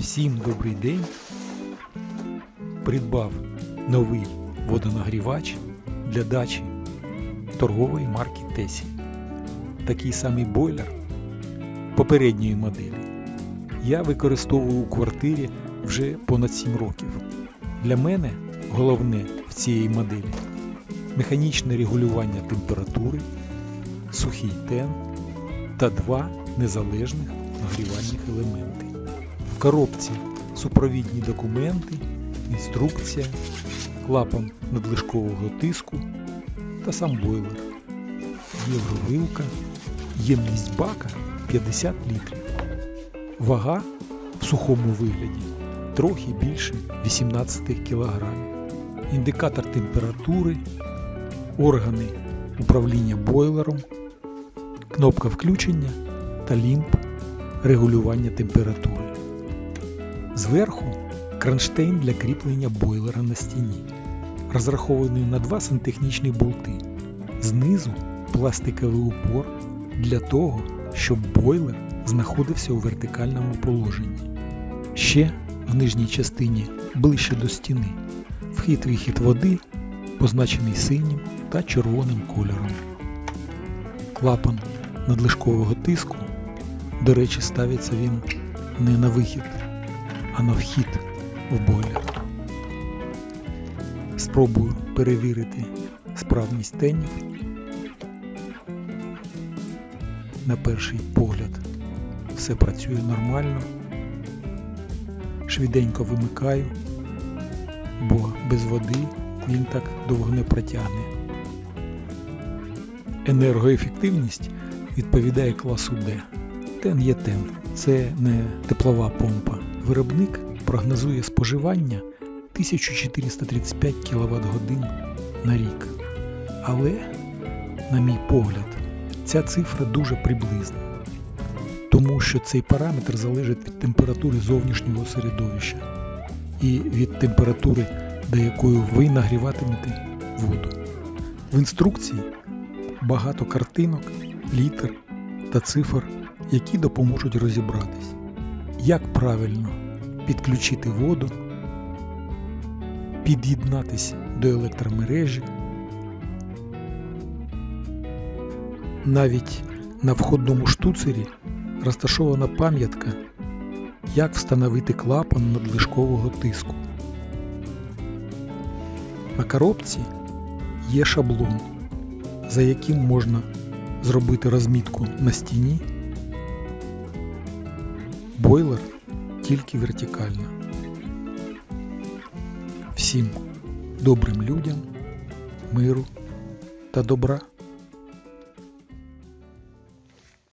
Всім добрий день. Придбав новий водонагрівач для дачі торгової марки Тесі. Такий самий бойлер попередньої моделі. Я використовую у квартирі вже понад 7 років. Для мене головне в цій моделі механічне регулювання температури, сухий тен та два незалежних нагрівальних елементи. Коробці супровідні документи, інструкція, клапан надлишкового тиску та сам бойлер. Євровилка, ємність бака 50 літрів. Вага в сухому вигляді трохи більше 18 кг. Індикатор температури, органи управління бойлером, кнопка включення та лімб регулювання температури. Зверху кронштейн для кріплення бойлера на стіні, розрахований на два сантехнічні болти. Знизу пластиковий упор для того, щоб бойлер знаходився у вертикальному положенні. Ще в нижній частині ближче до стіни вхід-вихід води, позначений синім та червоним кольором. Клапан надлишкового тиску, до речі, ставиться він не на вихід, на вхід в бойлер. Спробую перевірити справність тенів. На перший погляд все працює нормально. Швиденько вимикаю, бо без води він так довго не протягне. Енергоефективність відповідає класу D. Тен є тен, це не теплова помпа. Виробник прогнозує споживання 1435 кВт годин на рік. Але, на мій погляд, ця цифра дуже приблизна, тому що цей параметр залежить від температури зовнішнього середовища і від температури, до якої ви нагріватимете воду. В інструкції багато картинок, літер та цифр, які допоможуть розібратись, як правильно підключити воду, під'єднатися до електромережі. Навіть на входному штуцері розташована пам'ятка, як встановити клапан надлишкового тиску. На коробці є шаблон, за яким можна зробити розмітку на стіні. Бойлер тільки вертикально. Всім добрим людям, миру та добра.